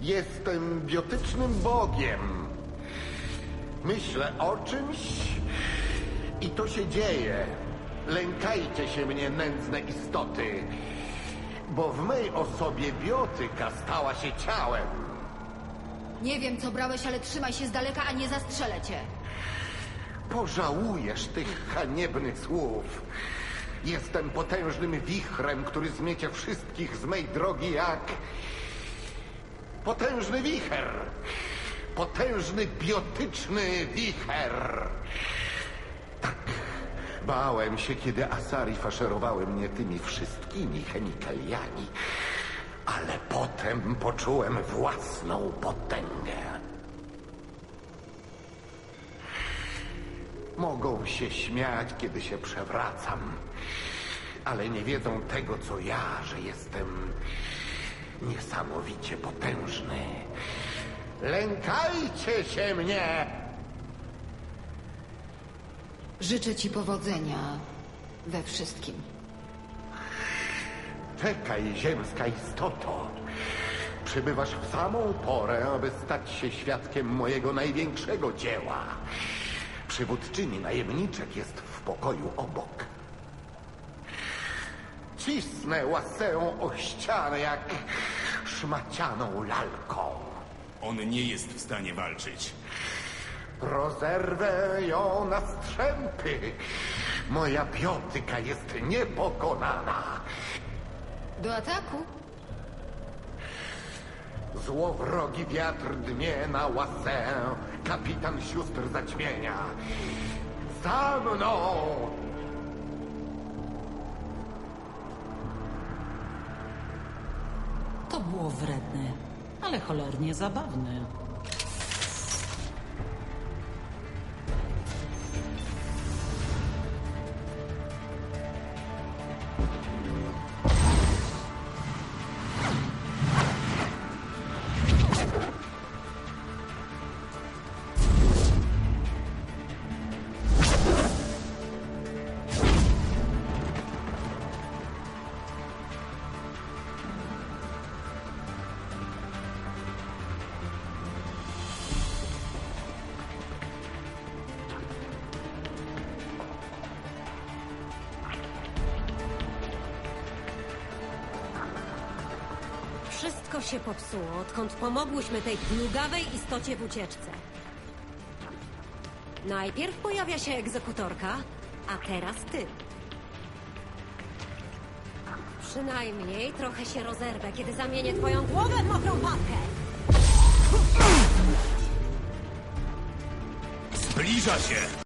Jestem biotycznym bogiem. Myślę o czymś i to się dzieje. Lękajcie się mnie, nędzne istoty, bo w mej osobie biotyka stała się ciałem. Nie wiem, co brałeś, ale trzymaj się z daleka, a nie zastrzelę cię. Pożałujesz tych haniebnych słów. Jestem potężnym wichrem, który zmiecie wszystkich z mej drogi jak... Potężny wicher. Potężny biotyczny wicher. Tak. Bałem się, kiedy Asari faszerowały mnie tymi wszystkimi chemikaliami. Ale potem poczułem własną potęgę. Mogą się śmiać, kiedy się przewracam, ale nie wiedzą tego, co ja, że jestem niesamowicie potężny. Lękajcie się mnie! Życzę ci powodzenia we wszystkim. Czekaj, ziemska istoto. Przybywasz w samą porę, aby stać się świadkiem mojego największego dzieła. Przywódczyni najemniczek jest w pokoju obok. Cisnę łasę o ścianę jak szmacianą lalką. On nie jest w stanie walczyć. Rozerwę ją na strzępy. Moja biotyka jest niepokonana. Do ataku? Złowrogi wiatr dmie na łasę, kapitan sióstr zaćmienia. Za mną! To było wredne, ale cholernie zabawne. Wszystko się popsuło, odkąd pomogłyśmy tej plugawej istocie w ucieczce. Najpierw pojawia się egzekutorka, a teraz ty. Przynajmniej trochę się rozerwę, kiedy zamienię twoją głowę w mokrą papkę. Zbliża się!